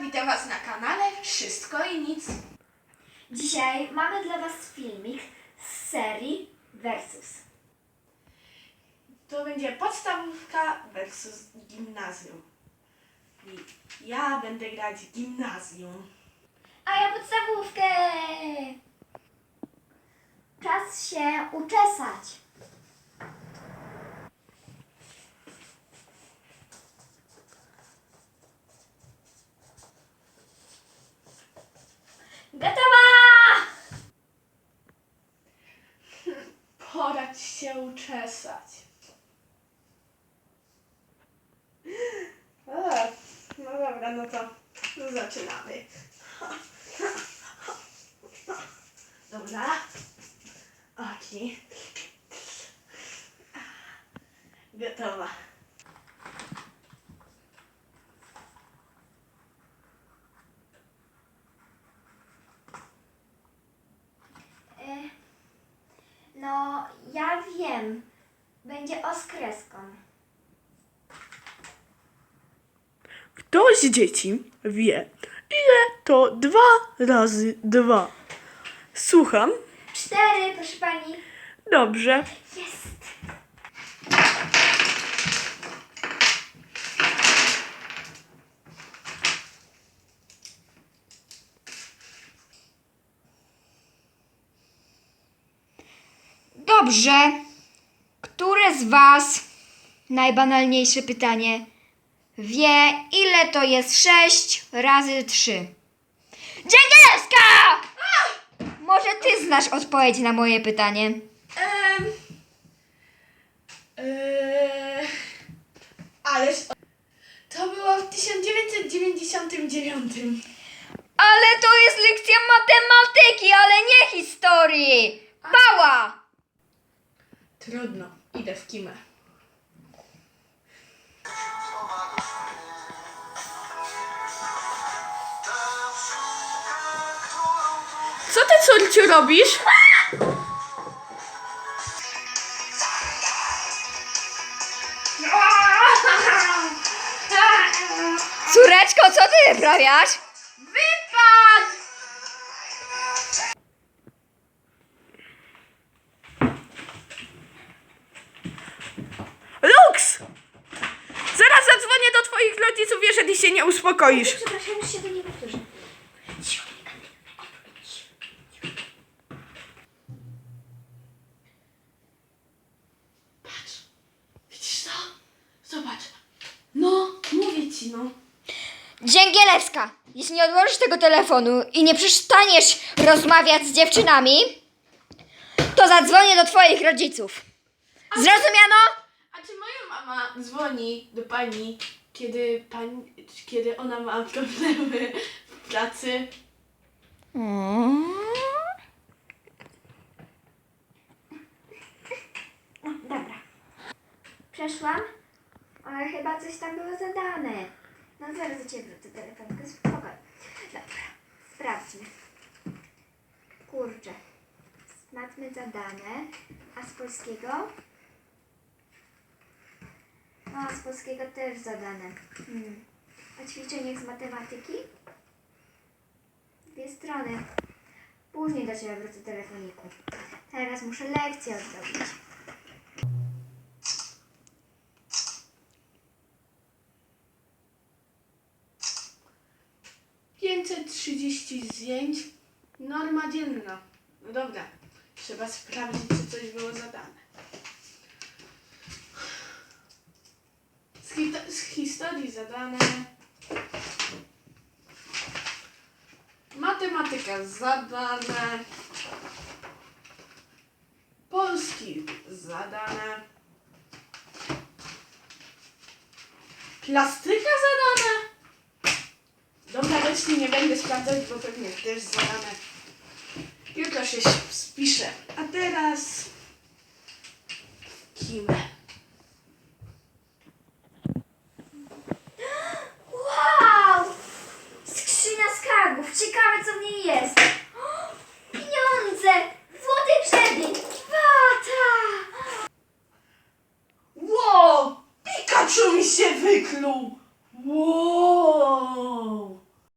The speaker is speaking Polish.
witam Was na kanale Wszystko i Nic. Dzisiaj mamy dla Was filmik z serii Versus. To będzie podstawówka versus gimnazjum. I ja będę grać gimnazjum. A ja podstawówkę! Czas się uczesać. Gotowa! Pora ci się uczesać. A, no dobra, no to zaczynamy. Dobra. Oki. Gotowa. E, No, ja wiem. Będzie o z kreską. Kto z dzieci wie, ile to dwa razy dwa? Słucham. Cztery, proszę pani. Dobrze. Jest. Dobrze. Które z Was, najbanalniejsze pytanie, wie, ile to jest 6 razy 3? Dzięgielewska! Może Ty znasz odpowiedź na moje pytanie. Em, eee, ależ to było w 1999. Ale to jest lekcja matematyki, ale nie historii. Pała! Trudno, idę w kimę. Co ty, córciu, robisz? Córeczko, co Ty wyprawiasz? Wypad! Się nie uspokoisz. Przepraszam, już się to nie powtórzy. Patrz, widzisz to? Zobacz. No, mówię ci, no. Dzięgielewska, jeśli nie odłożysz tego telefonu i nie przestaniesz rozmawiać z dziewczynami, to zadzwonię do Twoich rodziców. Zrozumiano? A czy moja mama dzwoni do pani, kiedy pani, kiedy ona ma problemy w pracy? No, dobra. Przeszłam, ale chyba coś tam było zadane. No zaraz do Ciebie wrócę telefon, tylko spokojnie. Dobra, sprawdźmy. Kurczę. Matmy zadane, a z polskiego? A z polskiego też zadane. Hmm. A ćwiczenie z matematyki? Dwie strony. Później do Ciebie wrócę telefoniku. Teraz muszę lekcję odrobić. Pięćset trzydzieści zdjęć. Norma dzienna. No dobra, trzeba sprawdzić, czy coś było zadane. Z historii zadane. Matematyka zadane. Polski zadane. Plastyka zadane. Dobra, reszty nie będę sprawdzać, bo pewnie też zadane. Jutro się spiszę. A teraz... Kimę. Whoa!